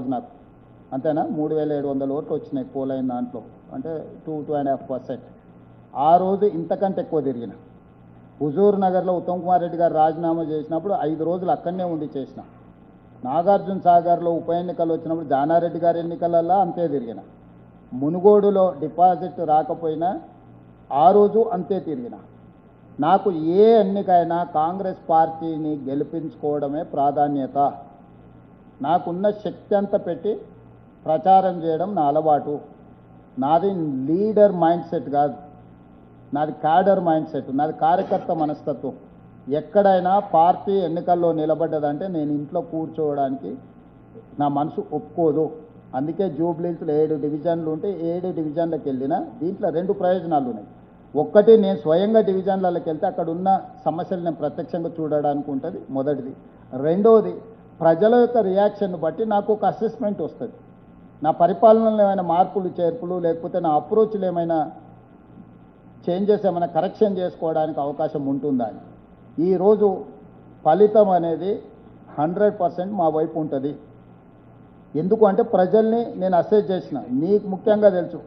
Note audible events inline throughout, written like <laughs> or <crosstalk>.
రోజు నాకు అంతేనా? మూడు వేల ఏడు వందల ఓట్లు వచ్చినాయి పోలైన దాంట్లో. అంటే two two and half percent. ఆ రోజు ఇంతకంటే ఎక్కువ తిరిగిన. హుజూర్ నగర్లో ఉత్తమ్ కుమార్ రెడ్డి గారు రాజీనామా చేసినప్పుడు ఐదు రోజులు అక్కడనే ఉండి చేసిన. నాగార్జున సాగర్లో ఉప ఎన్నికలు వచ్చినప్పుడు జానారెడ్డి గారి ఎన్నికలలో అంతే తిరిగిన. మునుగోడులో డిపాజిట్ రాకపోయినా ఆ రోజు అంతే తిరిగిన. నాకు ఏ ఎన్నికైనా కాంగ్రెస్ పార్టీని గెలిపించుకోవడమే ప్రాధాన్యత. నాకున్న శక్తి అంతా పెట్టి ప్రచారం చేయడం నా అలవాటు. నాది లీడర్ మైండ్ సెట్ కాదు. నాది క్యాడర్ మైండ్ సెట్ నాది కార్యకర్త మనస్తత్వం. ఎక్కడైనా పార్టీ ఎన్నికల్లో నిలబడ్డదంటే నేను ఇంట్లో కూర్చోవడానికి నా మనసు ఒప్పుకోదు. అందుకే జూబ్లీస్లో ఏడు డివిజన్లు ఉంటే ఏడు డివిజన్లకు వెళ్ళినా దీంట్లో రెండు ప్రయోజనాలు ఉన్నాయి. ఒక్కటి నేను స్వయంగా డివిజన్లకి వెళ్తే అక్కడ ఉన్న సమస్యలు నేను ప్రత్యక్షంగా చూడడానికి ఉంటుంది మొదటిది. రెండవది ప్రజల యొక్క రియాక్షన్ బట్టి నాకు ఒక అసెస్మెంట్ వస్తుంది. నా పరిపాలనలో ఏమైనా మార్పులు చేర్పులు లేకపోతే నా అప్రోచ్లు ఏమైనా చేంజెస్ ఏమైనా కరెక్షన్ చేసుకోవడానికి అవకాశం ఉంటుందా అని. ఈరోజు ఫలితం అనేది హండ్రెడ్ పర్సెంట్ మా వైపు ఉంటుంది. ఎందుకు అంటే ప్రజల్ని నేను అసెస్ చేసిన నీకు ముఖ్యంగా తెలుసు.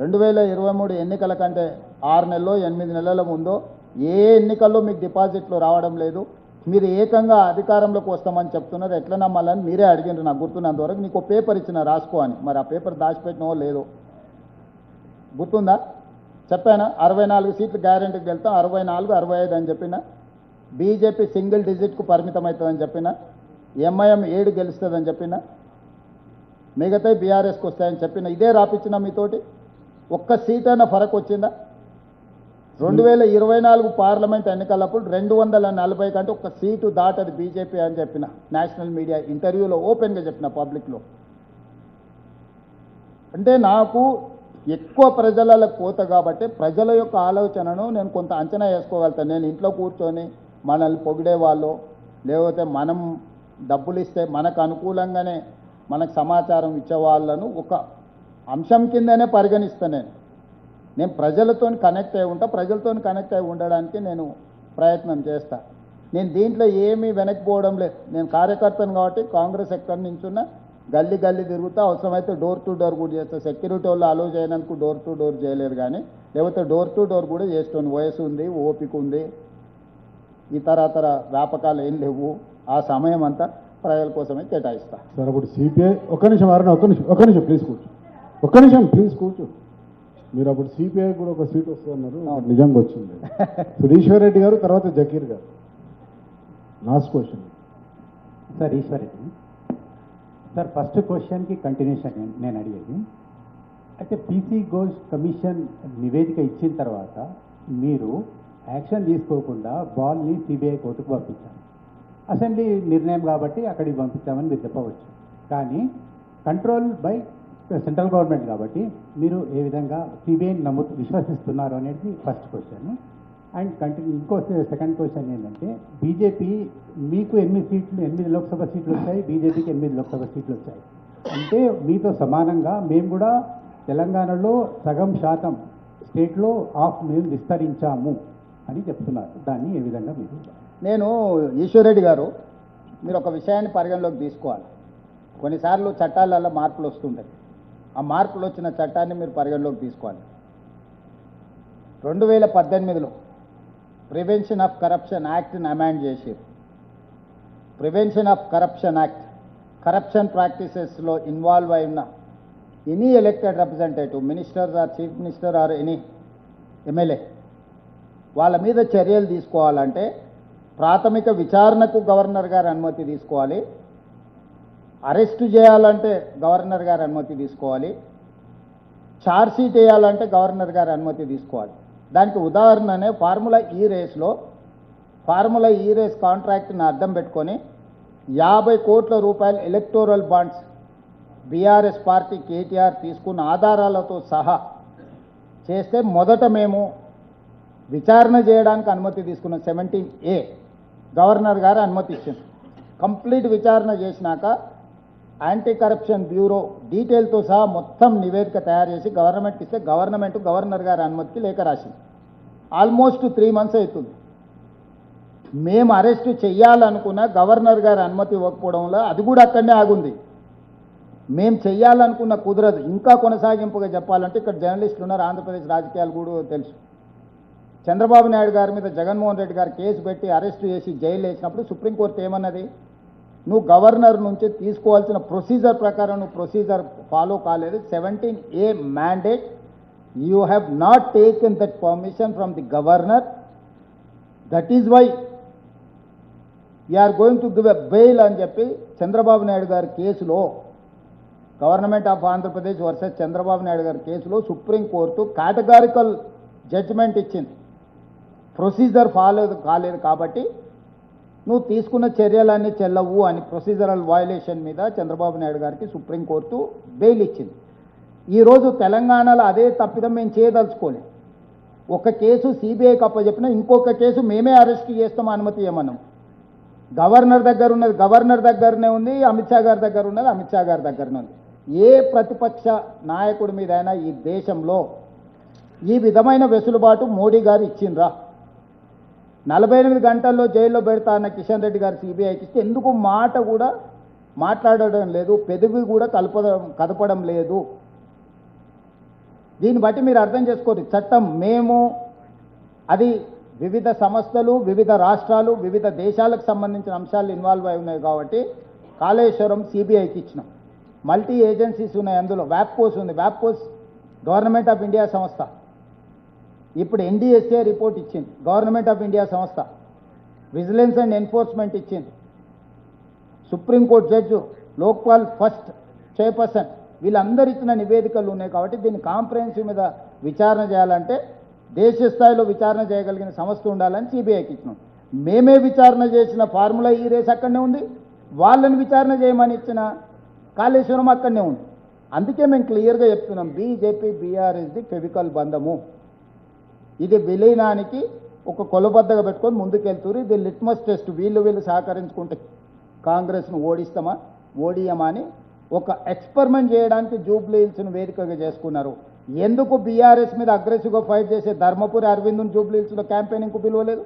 రెండు వేల ఇరవై మూడు ఎన్నికల కంటే ఆరు నెలలో ఎనిమిది నెలల ముందో ఏ ఎన్నికల్లో మీకు డిపాజిట్లు రావడం లేదు మీరు ఏకంగా అధికారంలోకి వస్తామని చెప్తున్నారు. ఎట్లా నమ్మాలని మీరే అడిగిండ్రు. నాకు గుర్తున్నంత వరకు నీకు పేపర్ ఇచ్చిన రాసుకో అని. మరి ఆ పేపర్ దాచిపెట్టినో లేదో. గుర్తుందా? చెప్పానా? అరవై నాలుగు సీట్లు గ్యారెంటీకి వెళ్తాం. అరవై నాలుగు అరవై ఐదు అని చెప్పిన? బీజేపీ సింగిల్ డిజిట్కు పరిమితం అవుతుందని చెప్పిన? ఎంఐఎం ఏడు గెలుస్తుందని చెప్పిన? మిగతా బీఆర్ఎస్కి వస్తాయని చెప్పిన? ఇదే రాపిచ్చిన మీతోటి? ఒక్క సీట్ అయినా ఫరక్ వచ్చిందా రెండు వేల ఇరవై నాలుగు పార్లమెంట్ ఎన్నికలప్పుడు రెండు వందల నలభై కంటే ఒక సీటు దాటది బీజేపీ అని చెప్పిన నేషనల్ మీడియా ఇంటర్వ్యూలో ఓపెన్గా చెప్పిన పబ్లిక్లో. అంటే నాకు ఎక్కువ ప్రజల కోత కాబట్టి ప్రజల యొక్క ఆలోచనను నేను కొంత అంచనా వేసుకోగలుగుతాను నేను ఇంట్లో కూర్చొని మనల్ని పొగిడే వాళ్ళు లేకపోతే మనం డబ్బులు ఇస్తే మనకు అనుకూలంగానే మనకు సమాచారం ఇచ్చే వాళ్ళను ఒక అంశం కిందనే పరిగణిస్తాను నేను. నేను ప్రజలతో కనెక్ట్ అయి ఉంటా ప్రజలతో కనెక్ట్ అయి ఉండడానికి నేను ప్రయత్నం చేస్తా. నేను దీంట్లో ఏమీ వెనక్కిపోవడం లేదు. నేను కార్యకర్తను కాబట్టి కాంగ్రెస్ ఎక్కడి నుంచున్నా గల్లీ గల్లీ తిరుగుతా అవసరమైతే డోర్ టు డోర్ కూడా చేస్తా. సెక్యూరిటీ వాళ్ళు అలో చేయడానికి డోర్ టు డోర్ చేయలేదు కానీ లేకపోతే డోర్ టు డోర్ కూడా చేస్తుంది వయసు ఉంది ఓపిక ఉంది. ఈ తరతర వ్యాపకాలు ఏం లేవు. ఆ సమయం అంతా ప్రజల కోసమే కేటాయిస్తా. సార్ ఇప్పుడు సిపిఐ ఒక్క నిమిషం అరణ ఒక్క నిమిషం ఒక్క నిమిషం ప్లీజ్ కూర్చో. ఒక్క నిమిషం ప్లీజ్ కూర్చో. మీరు అప్పుడు సిపిఐ కూడా ఒక సీట్ వస్తున్నారు. నిజంగా వచ్చింది. <laughs> సుధీశ్వర్ రెడ్డి గారు తర్వాత Zakir garu. Last question sir Eshwar Reddy. Sir first క్వశ్చన్కి కంటిన్యూషన్ నేను- అడిగేది. అయితే పీసీ ఘోష్ కమిషన్ నివేదిక ఇచ్చిన తర్వాత మీరు యాక్షన్ తీసుకోకుండా బాల్ని సిబిఐ కోర్టుకు పంపించారు. అసెంబ్లీ నిర్ణయం కాబట్టి అక్కడికి పంపించామని మీరు చెప్పవచ్చు. కానీ కంట్రోల్ బై సెంట్రల్ గవర్నమెంట్ కాబట్టి మీరు ఏ విధంగా సిబిఐని నమ్ము విశ్వసిస్తున్నారు అనేది ఫస్ట్ క్వశ్చన్ అండ్ కంటిన్యూ ఇంకో సెకండ్ క్వశ్చన్ ఏంటంటే బీజేపీ మీకు ఎనిమిది సీట్లు ఎనిమిది లోక్సభ సీట్లు వచ్చాయి? బీజేపీకి ఎనిమిది లోక్సభ సీట్లు వచ్చాయి. అంటే మీతో సమానంగా మేము కూడా తెలంగాణలో సగం శాతం స్టేట్లో ఆఫ్ మేము విస్తరించాము అని చెప్తున్నారు. దాన్ని ఏ విధంగా మీరు నేను ఈశ్వరెడ్డి గారు మీరు ఒక విషయాన్ని పరిగణలోకి తీసుకోవాలి. కొన్నిసార్లు చట్టాలలో మార్పులు వస్తుంటాయి. ఆ మార్పులు వచ్చిన చట్టాన్ని మీరు పరిగణలోకి తీసుకోవాలి రెండు వేల పద్దెనిమిదిలో ప్రివెన్షన్ ఆఫ్ కరప్షన్ యాక్ట్ని అమెండ్ చేసి prevention of corruption act corruption ప్రాక్టీసెస్లో involve అయిన any elected representative minister or chief minister or any MLA వాళ్ళ మీద చర్యలు తీసుకోవాలంటే ప్రాథమిక విచారణకు గవర్నర్ గారి అనుమతి తీసుకోవాలి. అరెస్టు చేయాలంటే గవర్నర్ గారి అనుమతి తీసుకోవాలి. ఛార్జ్షీట్ వేయాలంటే గవర్నర్ గారి అనుమతి తీసుకోవాలి. దానికి ఉదాహరణనే ఫార్ములా ఈ రేస్లో ఫార్ములా ఈ రేస్ కాంట్రాక్ట్ని అర్థం పెట్టుకొని యాభై కోట్ల రూపాయల electoral bonds BRS party KTR తీసుకున్న ఆధారాలతో సహా చేస్తే మొదట మేము విచారణ చేయడానికి అనుమతి తీసుకున్న సెవెంటీన్ ఏ గవర్నర్ గారు అనుమతి ఇచ్చింది. కంప్లీట్ విచారణ చేసినాక యాంటీ కరప్షన్ బ్యూరో డీటెయిల్తో సహా మొత్తం నివేదిక తయారు చేసి గవర్నమెంట్కి ఇస్తే గవర్నమెంట్ గవర్నర్ గారి అనుమతికి లేఖ రాసింది. ఆల్మోస్ట్ త్రీ మంత్స్ అవుతుంది. మేము అరెస్ట్ చెయ్యాలనుకున్న గవర్నర్ గారి అనుమతి ఇవ్వకపోవడంలో అది కూడా అక్కడనే ఆగుంది. మేము చెయ్యాలనుకున్న కుదరదు. ఇంకా కొనసాగింపుగా చెప్పాలంటే ఇక్కడ జర్నలిస్టులు ఉన్నారు. ఆంధ్రప్రదేశ్ రాజకీయాలు కూడా తెలుసు. చంద్రబాబు నాయుడు గారి మీద జగన్మోహన్ రెడ్డి గారు కేసు పెట్టి అరెస్ట్ చేసి జైలు వేసినప్పుడు సుప్రీంకోర్టు ఏమన్నది? నువ్వు గవర్నర్ నుంచి తీసుకోవాల్సిన ప్రొసీజర్ ప్రకారం నువ్వు ప్రొసీజర్ ఫాలో కాలేదు. Seventeen A mandate you have not taken that permission from the governor. That is why are going to give a bail అని చెప్పి చంద్రబాబు నాయుడు గారి కేసులో government of Andhra Pradesh versus Chandrababu Naidu గారి కేసులో supreme court categorical judgment ఇచ్చింది. Procedure follow కాలేదు కాబట్టి నువ్వు తీసుకున్న చర్యలన్నీ చెల్లవు అని ప్రొసీజరల్ వయలేషన్ మీద చంద్రబాబు నాయుడు గారికి సుప్రీంకోర్టు బెయిల్ ఇచ్చింది ఈరోజు తెలంగాణలో అదే తప్పిదం మేము చేయదలుచుకోలేదు. ఒక కేసు సిబిఐకి అప్పచెప్పిన ఇంకొక కేసు మేమే అరెస్ట్ చేస్తాం అనుమతి ఇవ్వమన్నాం. గవర్నర్ దగ్గర ఉన్నది గవర్నర్ దగ్గరనే ఉంది అమిత్ షా గారి దగ్గర ఉన్నది అమిత్ షా గారి దగ్గరనే ఉంది. ఏ ప్రతిపక్ష నాయకుడి మీదైనా ఈ దేశంలో ఈ విధమైన వెసులుబాటు మోడీ గారు ఇచ్చిండ్రా? నలభై ఎనిమిది గంటల్లో జైల్లో పెడతా అన్న కిషన్ రెడ్డి గారు సిబిఐకి ఇస్తే ఎందుకు మాట కూడా మాట్లాడడం లేదు పెదవి కూడా కలపడం కదపడం లేదు. దీన్ని బట్టి మీరు అర్థం చేసుకోరు చట్టం మేము అది వివిధ సంస్థలు వివిధ రాష్ట్రాలు వివిధ దేశాలకు సంబంధించిన అంశాలు ఇన్వాల్వ్ అయి ఉన్నాయి కాబట్టి కాళేశ్వరం సిబిఐకి ఇచ్చినాం. మల్టీ ఏజెన్సీస్ ఉన్నాయి అందులో. వ్యాప్కోస్ ఉంది. వ్యాప్కోస్ గవర్నమెంట్ ఆఫ్ ఇండియా సంస్థ. ఇప్పుడు ఎన్డీఎస్ఏ రిపోర్ట్ ఇచ్చింది. గవర్నమెంట్ ఆఫ్ ఇండియా సంస్థ. విజిలెన్స్ అండ్ ఎన్ఫోర్స్మెంట్ ఇచ్చింది. Supreme court judge Lokpal first chairperson వీళ్ళందరూ ఇచ్చిన నివేదికలు ఉన్నాయి కాబట్టి దీన్ని కాంప్రహెన్సివ్ మీద విచారణ చేయాలంటే దేశ స్థాయిలో విచారణ చేయగలిగిన సంస్థ ఉండాలని సిబిఐకి ఇచ్చినాం. మేమే విచారణ చేసిన ఫార్ములా ఈ రేస్ అక్కడనే ఉంది. వాళ్ళని విచారణ చేయమని ఇచ్చిన కాళేశ్వరం అక్కడనే ఉంది. అందుకే మేము క్లియర్గా చెప్తున్నాం. బీజేపీ బీఆర్ఎస్ ది ఫెవికల్ బంధము ఇది విలీనానికి ఒక కొలబద్దగా పెట్టుకొని ముందుకెళ్తురు. ఇది లిట్మస్ టెస్ట్ వీళ్ళు వీళ్ళు సహకరించుకుంటే కాంగ్రెస్ను ఓడిస్తామా? ఓడియమా అని ఒక ఎక్స్పెరిమెంట్ చేయడానికి జూబ్లీ హిల్స్ను వేదికగా చేసుకున్నారు. ఎందుకు బీఆర్ఎస్ మీద అగ్రెసివ్గా ఫైట్ చేసే ధర్మపురి అరవింద్ను జూబ్లీ హిల్స్లో క్యాంపెయినింగ్కు పిలవలేదు?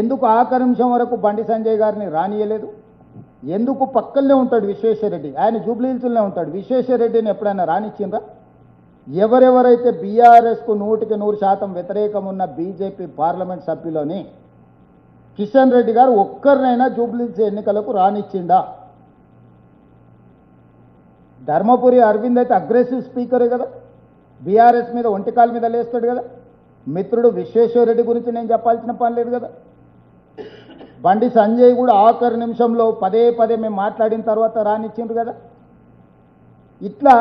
ఎందుకు ఆఖరి నిమిషం వరకు బండి సంజయ్ గారిని రానియలేదు? ఎందుకు పక్కనే ఉంటాడు విశ్వేశ్వరరెడ్డి? ఆయన జూబ్లీ హిల్స్లోనే ఉంటాడు. విశ్వేశ్వరరెడ్డిని ఎప్పుడైనా రానిచ్చిందా ఎవరెవరైతే బీఆర్ఎస్కు నూటికి నూరు శాతం వ్యతిరేకం ఉన్న బీజేపీ పార్లమెంట్ సభ్యులని కిషన్ రెడ్డి గారు ఒక్కరినైనా జూబ్లీస్ ఎన్నికలకు రానిచ్చిందా ధర్మపురి అరవింద్ అయితే అగ్రెసివ్ స్పీకరే కదా. బీఆర్ఎస్ మీద ఒంటికాల మీద లేస్తాడు కదా. మిత్రుడు విశ్వేశ్వరరెడ్డి గురించి నేను చెప్పాల్సిన పని లేదు కదా. బండి సంజయ్ కూడా ఆఖరి నిమిషంలో పదే పదే మేము మాట్లాడిన తర్వాత రానిచ్చిండ్రు కదా. ఇట్లా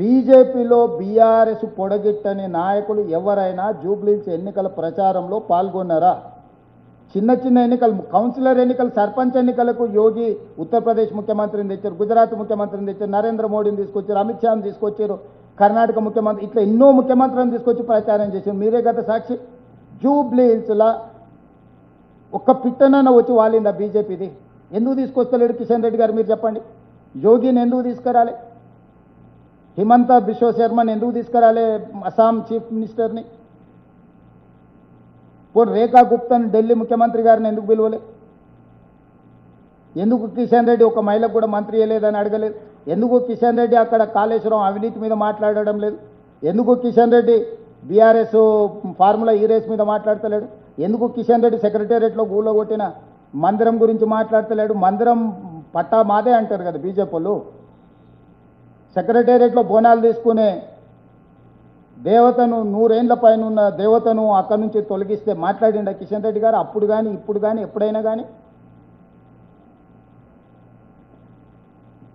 బీజేపీలో బీఆర్ఎస్ పొడగిట్టని నాయకులు ఎవరైనా జూబ్లీస్ ఎన్నికల ప్రచారంలో పాల్గొన్నారా? చిన్న చిన్న ఎన్నికలు కౌన్సిలర్ ఎన్నికలు సర్పంచ్ ఎన్నికలకు యోగి ఉత్తరప్రదేశ్ ముఖ్యమంత్రిని తెచ్చారు గుజరాత్ ముఖ్యమంత్రిని తెచ్చారు నరేంద్ర మోడీని తీసుకొచ్చారు అమిత్ షాని తీసుకొచ్చారు కర్ణాటక ముఖ్యమంత్రి ఇట్లా ఎన్నో ముఖ్యమంత్రులను తీసుకొచ్చి ప్రచారం చేశారు. మీరే గత సాక్షి? జూబ్లీ హిల్స్లా ఒక్క వచ్చి వాలిందా బీజేపీది? ఎందుకు తీసుకొస్తలేడు కిషన్ రెడ్డి గారు? మీరు చెప్పండి. యోగిని ఎందుకు తీసుకురాలి? హిమంత బిశ్వ శర్మని ఎందుకు తీసుకురాలే అస్సాం చీఫ్ మినిస్టర్ని? పోనీ రేఖా గుప్తాని ఢిల్లీ ముఖ్యమంత్రి గారిని ఎందుకు పిలవలే? ఎందుకు కిషన్ రెడ్డి ఒక మహిళకు కూడా మంత్రి అయ్యలేదని అడగలేదు? ఎందుకు కిషన్ రెడ్డి అక్కడ కాళేశ్వరం అవినీతి మీద మాట్లాడడం లేదు? ఎందుకు Kishan Reddy BRS formula E race మీద మాట్లాడతలేడు? ఎందుకు కిషన్ రెడ్డి సెక్రటేరియట్లో గూలో కొట్టిన మందిరం గురించి మాట్లాడతలేడు? మందిరం పట్టా మాదే అంటారు కదా బీజేపీ వాళ్ళు. సెక్రటేరియట్లో బోనాలు తీసుకునే దేవతను నూరేండ్ల పైన ఉన్న దేవతను అక్కడి నుంచి తొలగిస్తే మాట్లాడిండ కిషన్ రెడ్డి గారు అప్పుడు కానీ ఇప్పుడు కానీ ఎప్పుడైనా కానీ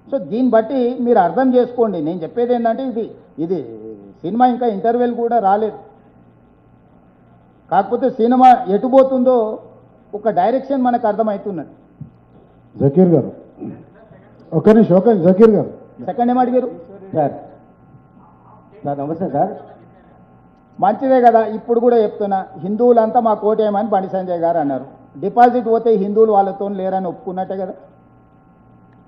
సో దీన్ని బట్టి మీరు అర్థం చేసుకోండి. నేను చెప్పేది ఏంటంటే ఇది ఇది సినిమా ఇంకా ఇంటర్వెల్ కూడా రాలేదు. కాకపోతే సినిమా ఎటు పోతుందో ఒక డైరెక్షన్ మనకు అర్థమవుతున్నది. జకీర్ గారు. ఒక నిమిషం ఒక జకీర్ గారు. సెకండ్ ఏం అడిగారు? సార్. సార్ నమస్తే సార్. మంచిదే కదా ఇప్పుడు కూడా చెప్తున్నా హిందువులంతా మా కోటేమని బండి సంజయ్ గారు అన్నారు. డిపాజిట్ పోతే హిందువులు వాళ్ళతో లేరని ఒప్పుకున్నట్టే కదా.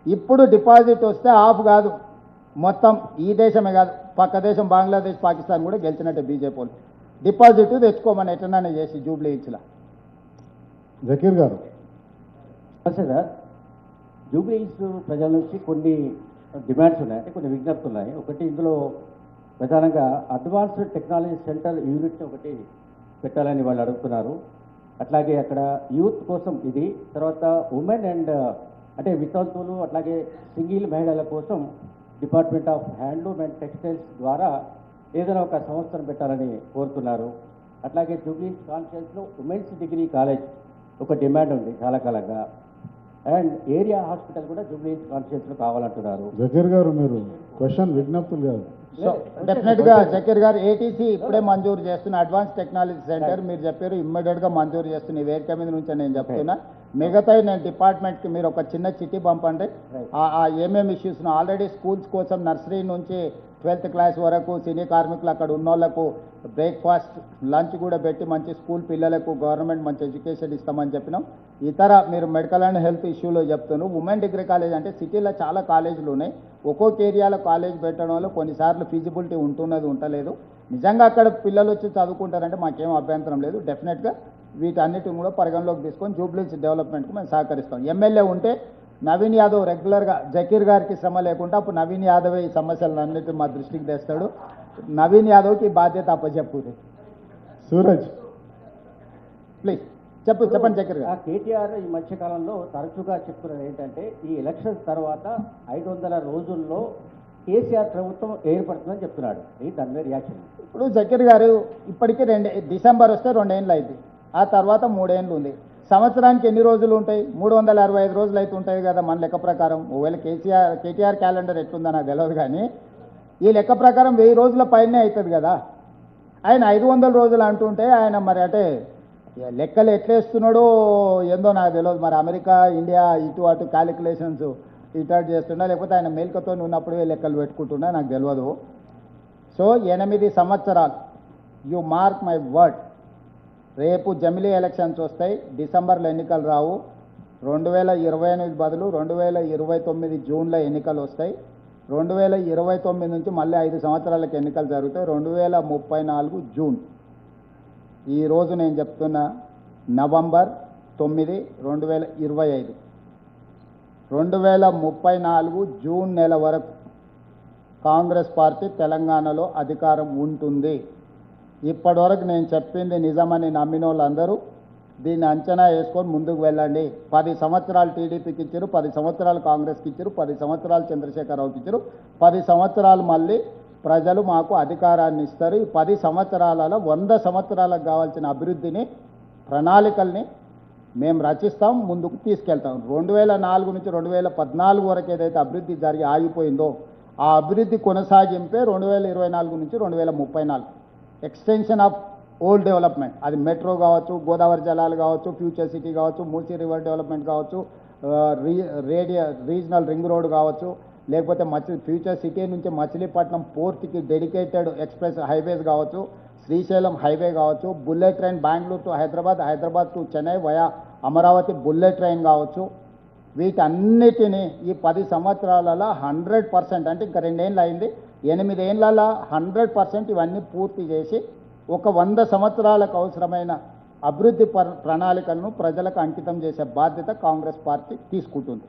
ఇప్పుడు డిపాజిట్ వస్తే ఆఫ్ కాదు మొత్తం ఈ దేశమే కాదు పక్క దేశం బంగ్లాదేశ్ పాకిస్తాన్ కూడా గెలిచినట్టే బీజేపీ వాళ్ళు. డిపాజిట్ తెచ్చుకోమని ఎటన్నా చేసి జూబ్లీ హిల్స్లో. జకీర్ గారు. సార్. జూబ్లీస్ ప్రజల నుంచి కొన్ని డిమాండ్స్ ఉన్నాయి అంటే కొన్ని విజ్ఞప్తులు ఉన్నాయి. ఒకటి ఇందులో ప్రధానంగా అడ్వాన్స్డ్ టెక్నాలజీ సెంటర్ యూనిట్ ఒకటి పెట్టాలని వాళ్ళు అడుగుతున్నారు. అట్లాగే అక్కడ యూత్ కోసం ఇది తర్వాత ఉమెన్ అండ్ అంటే వితంతువులు అట్లాగే సింగిల్ మహిళల కోసం department of handloom and textiles ద్వారా ఏదైనా ఒక సంస్థను పెట్టాలని కోరుతున్నారు. అట్లాగే జూబ్లీ కాన్ఫరెన్స్లో ఉమెన్స్ డిగ్రీ కాలేజ్ ఒక డిమాండ్ ఉంది చాలా కాలంగా. అండ్ ఏరియా హాస్పిటల్ కూడా జూబ్లీ కాన్ఫరెన్స్లో కావాలంటున్నారు. జకీర్ గారు మీరు క్వశ్చన్ విజ్ఞప్తులు కాదు సో డెఫినెట్గా జకీర్ గారు ఏటీసీ ఇప్పుడే మంజూరు చేస్తున్న అడ్వాన్స్ టెక్నాలజీ సెంటర్ మీరు చెప్పారు ఇమ్మీడియట్గా మంజూరు చేస్తున్న ఈ వేదిక మీద నుంచి నేను చెప్తున్నా. మిగతా నేను డిపార్ట్మెంట్కి మీరు ఒక చిన్న చిట్టి పంపండి ఆ ఏమేమి ఇష్యూస్ ఆల్రెడీ స్కూల్స్ కోసం నర్సరీ నుంచి ట్వెల్త్ క్లాస్ వరకు సినీ కార్మికులు అక్కడ ఉన్న వాళ్ళకు బ్రేక్ఫాస్ట్ లంచ్ కూడా పెట్టి మంచి స్కూల్ పిల్లలకు గవర్నమెంట్ మంచి ఎడ్యుకేషన్ ఇస్తామని చెప్పినాం. ఇతర మీరు మెడికల్ అండ్ హెల్త్ ఇష్యూలో చెప్తున్నారు ఉమెన్ డిగ్రీ కాలేజ్ అంటే సిటీలో చాలా కాలేజీలు ఉన్నాయి. ఒక్కొక్క ఏరియాలో కాలేజ్ పెట్టడం వల్ల కొన్నిసార్లు ఫీజిబిలిటీ ఉంటున్నది ఉండలేదు నిజంగా అక్కడ పిల్లలు వచ్చి చదువుకుంటారంటే మాకేం అభ్యంతరం లేదు. డెఫినెట్గా వీటన్నిటిని కూడా పరిగణలోకి తీసుకొని జూబ్లీస్ డెవలప్మెంట్కి మేము సహకరిస్తాం. ఎమ్మెల్యే ఉంటే నవీన్ యాదవ్ రెగ్యులర్గా జకీర్ గారికి శ్రమ లేకుండా అప్పుడు నవీన్ యాదవ్ ఈ సమస్యలన్నిటి మా దృష్టికి తెస్తాడు. నవీన్ యాదవ్కి ఈ బాధ్యత అప్పచెప్పు సూరజ్. ప్లీజ్ చెప్పు చెప్పండి జకీర్ ఆ గారు కేటీఆర్ ఈ మధ్య కాలంలో తరచుగా చెప్తున్నది ఏంటంటే ఈ ఎలక్షన్స్ తర్వాత ఐదు వందల రోజుల్లో కేసీఆర్ ప్రభుత్వం ఏర్పడుతుందని చెప్తున్నాడు. ఇది దాని మీద రియాక్షన్. ఇప్పుడు జకీర్ గారు ఇప్పటికీ రెండు డిసెంబర్ వస్తే రెండేళ్ళు అయింది ఆ తర్వాత మూడేళ్ళు ఉంది సంవత్సరానికి ఎన్ని రోజులు ఉంటాయి? మూడు వందల అరవై ఐదు రోజులు అయితే ఉంటాయి కదా మన లెక్క ప్రకారం. ఒకవేళ కేసీఆర్ కేటీఆర్ క్యాలెండర్ ఎట్లుందో నాకు తెలియదు కానీ ఈ లెక్క ప్రకారం వెయ్యి రోజుల పైనే అవుతుంది కదా. ఆయన ఐదు వందల రోజులు అంటుంటే ఆయన మరి అంటే లెక్కలు ఎట్లేస్తున్నాడో ఏందో నాకు తెలియదు మరి అమెరికా ఇండియా ఇటు అటు క్యాలిక్యులేషన్స్ ఇటాట్ చేస్తున్నా లేకపోతే ఆయన మేల్కతో ఉన్నప్పుడే లెక్కలు పెట్టుకుంటున్నా నాకు తెలియదు సో ఎనిమిది సంవత్సరాలు. యు మార్క్ మై వర్డ్ రేపు జమిలీ ఎలక్షన్స్ వస్తాయి. డిసెంబర్లో ఎన్నికలు రావు. రెండు వేల ఇరవై ఎనిమిది బదులు రెండు వేల ఇరవై తొమ్మిది జూన్లో ఎన్నికలు వస్తాయి. రెండు వేల ఇరవై తొమ్మిది నుంచి మళ్ళీ ఐదు సంవత్సరాలకు ఎన్నికలు జరుగుతాయి. రెండు వేల ముప్పై నాలుగు జూన్. ఈరోజు నేను చెప్తున్న నవంబర్ తొమ్మిది రెండు వేల ఇరవై ఐదు. రెండు వేల ముప్పై నాలుగు జూన్ నెల వరకు కాంగ్రెస్ పార్టీ తెలంగాణలో అధికారం ఉంటుంది. ఇప్పటివరకు నేను చెప్పింది నిజమని నమ్మిన వాళ్ళందరూ దీన్ని అంచనా వేసుకొని ముందుకు వెళ్ళండి. పది సంవత్సరాలు టీడీపీకి ఇచ్చారు పది సంవత్సరాలు కాంగ్రెస్కి ఇచ్చారు పది సంవత్సరాలు చంద్రశేఖరరావుకి ఇచ్చారు పది సంవత్సరాలు మళ్ళీ ప్రజలు మాకు అధికారాన్ని ఇస్తారు. ఈ పది సంవత్సరాలలో వంద సంవత్సరాలకు కావాల్సిన అభివృద్ధిని ప్రణాళికల్ని మేము రచిస్తాం ముందుకు తీసుకెళ్తాం. రెండు వేల నాలుగు నుంచి రెండు వేల పద్నాలుగు వరకు ఏదైతే అభివృద్ధి జరిగి ఆగిపోయిందో ఆ అభివృద్ధి కొనసాగింపే రెండు వేల ఇరవై నాలుగు నుంచి రెండు వేల ముప్పై నాలుగు. Extension of old development. అది మెట్రో కావచ్చు గోదావరి జలాలు కావచ్చు ఫ్యూచర్ సిటీ కావచ్చు మూసీ రివర్ డెవలప్మెంట్ కావచ్చు re radio regional ring road కావచ్చు లేకపోతే మచి ఫ్యూచర్ సిటీ నుంచి మచిలీపట్నం పోర్ట్కి డెడికేటెడ్ ఎక్స్ప్రెస్ హైవేస్ కావచ్చు శ్రీశైలం హైవే కావచ్చు bullet train Bengaluru to Hyderabad Hyderabad to Chennai via Amaravati bullet train కావచ్చు. వీటన్నిటిని ఈ పది సంవత్సరాలలో హండ్రెడ్ పర్సెంట్ అంటే ఇంకా రెండేళ్ళు అయింది ఎనిమిదేళ్ళలో హండ్రెడ్ పర్సెంట్ ఇవన్నీ పూర్తి చేసి ఒక వంద సంవత్సరాలకు అవసరమైన అభివృద్ధి ప్రణాళికలను ప్రజలకు అంకితం చేసే బాధ్యత కాంగ్రెస్ పార్టీ తీసుకుంటుంది.